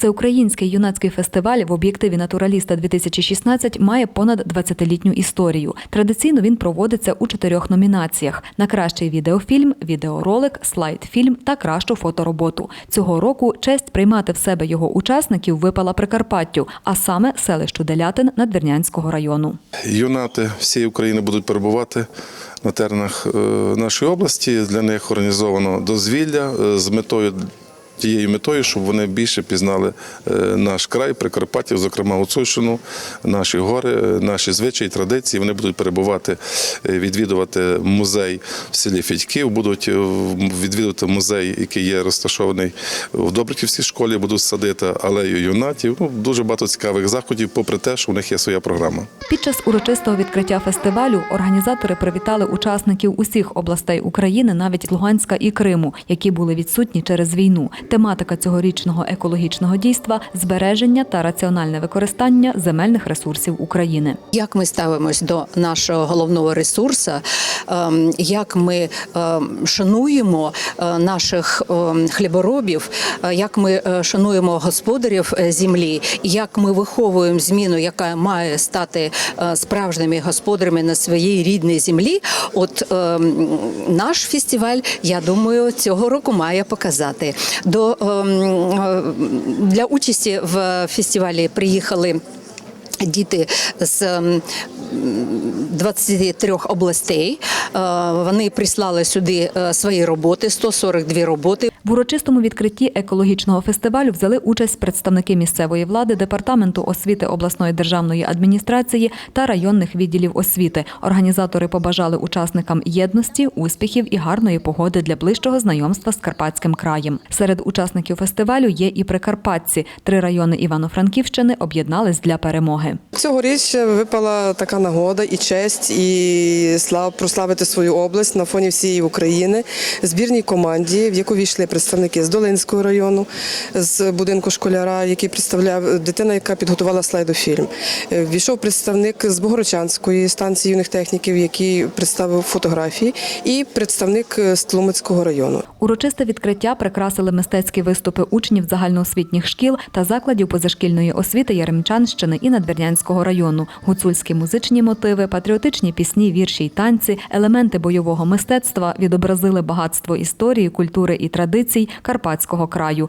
Всеукраїнський юнацький фестиваль в об'єктиві натураліста 2016 має понад 20-літню історію. Традиційно він проводиться у чотирьох номінаціях: на кращий відеофільм, відеоролик, слайд-фільм та кращу фотороботу. Цього року честь приймати в себе його учасників випала Прикарпаттю, а саме селищу Делятин Надвірнянського району. Юнати всієї України будуть перебувати на теренах е, нашої області. Для них організовано дозвілля е, з метою. Тією метою, щоб вони більше пізнали е, наш край, Прикарпаття, зокрема Гуцульщину, наші гори, е, наші звичаї, традиції. Вони будуть перебувати, е, відвідувати музей в селі Федьків, будуть відвідувати музей, який є розташований в Добриківській школі, будуть садити алею юнатів. Ну, дуже багато цікавих заходів, попри те, що у них є своя програма. Під час урочистого відкриття фестивалю організатори привітали учасників усіх областей України, навіть Луганська і Криму, які були відсутні через війну. Тематика цьогорічного екологічного дійства збереження та раціональне використання земельних ресурсів України. Як ми ставимось до нашого головного ресурсу, ем, як ми ем, шануємо е, наших ем, хліборобів, е, як ми е, шануємо господарів землі, як ми виховуємо зміну, яка має стати справжніми господарями на своїй рідній землі. От наш фестиваль, я думаю, цього року має показати. До ем, е, для участі в фестивалі приїхали. Діти з ем, 23 областей Е, вони прислали сюди е, свої роботи, 142 роботи. В урочистому відкритті екологічного фестивалю взяли участь представники місцевої влади, департаменту освіти обласної державної адміністрації та районних відділів освіти. Організатори побажали учасникам єдності, успіхів і гарної погоди для ближчого знайомства з Карпатським краєм. Серед учасників фестивалю є і прикарпатці. Три райони Івано-Франківщини об'єднались для перемоги перемоги. Цьогоріч випала така нагода і честь, і слав прославити свою область на фоні всієї України. Збірній команді, в яку війшли представники з Долинського району, з будинку школяра, який представляв дитина, яка підготувала слайдофільм. Е, Війшов представник з Богородчанської станції юних техніків, який представив фотографії, і представник е, з Тлумацького району. Урочисте відкриття прикрасили мистецькі виступи учнів загальноосвітніх шкіл та закладів позашкільної освіти Яремчанщини і Надвірнянського району, гуцульські музичні мотиви, патріотичні пісні, вірші й танці, елементи бойового мистецтва відобразили багатство історії, культури і традицій Карпатського краю.